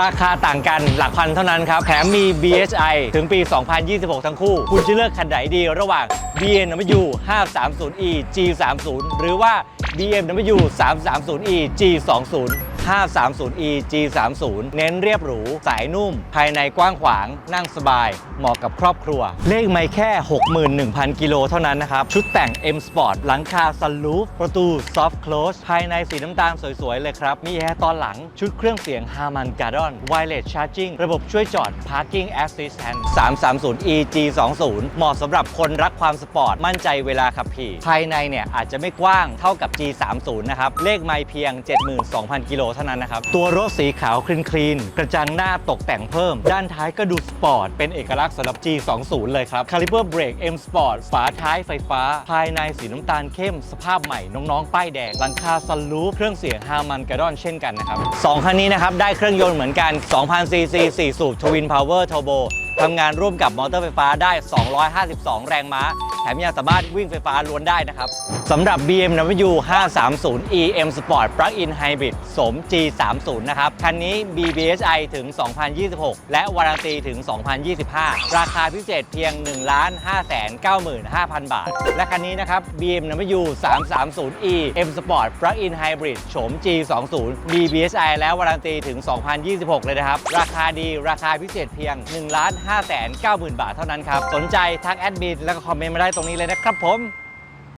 ราคาต่างกันหลักพันเท่านั้นครับ แถมมี BHI ถึงปี 2026 ทั้งคู่ คุณจะเลือกคันไหนดีระหว่าง BMW 530e G30 หรือว่า BMW 330e G20 530e G30 เน้นเรียบหรู สายนุ่ม ภายในกว้างขวาง นั่งสบาย เหมาะกับครอบครัว เลขไม่แค่ 61,000 กิโลเท่านั้นนะครับ ชุดแต่ง M Sport หลังคาซันลูฟประตู Soft Close ภายในสีน้ำตาลสวย ๆ เลยครับ มีแอร์ตอนหลังชุดเครื่องเสียง Harman Kardon Wireless Charging ระบบช่วยจอด Parking Assistant 330e G20 เหมาะสำหรับคนรักความสปอร์ต มั่นใจเวลาขับขี่ ภายในเนี่ยอาจจะไม่กว้างเท่ากับ G30 นะครับเลขไม่เพียง 72,000 กิโลเท่านั้นนะครับ ตัวรถสีขาวคลีนคลีนๆกระจังหน้าตกแต่งเพิ่ม ด้านท้ายก็ดูสปอร์ตเป็นเอกลักษณ์สำหรับ G20 เลยครับ Caliper Brake M Sport ฝาท้ายไฟฟ้า ภายในสีน้ำตาลเข้มสภาพใหม่น้องๆ ป้ายแดงหลังคาซันลูฟเครื่องเสียง Harman Kardon เช่นกันนะครับสองคันนี้นะครับได้เครื่องยนต์เหมือนกัน2,000ซีซี4สูบ Twin Power Turbo ทำงานร่วมกับมอเตอร์ไฟฟ้าได้ 252 แรงม้า ถมยังสามารถวิ่งไฟฟ้าล้วนได้นะครับสำหรับ BMW 530e M Sport Plug-in Hybrid สม G30 นะครับ คันนี้ BBHI ถึง 2026 และวารันตีถึง 2025 ราคาพิเศษเพียง 1 5 9 5 0 0 0 บาท และคันนี้นะครับ BMW 330e M Sport Plug-in Hybrid โฉม G20 BBHI และวารันตีถึง 2026 เลยนะครับ ราคาดีราคาพิเศษเพียง 1 5 9 0 0 0 0บาทเท่านั้นครับ สนใจทักแอดมินแล้วก็คอมเมนต์มาได้ตรงนี้เลยนะครับผม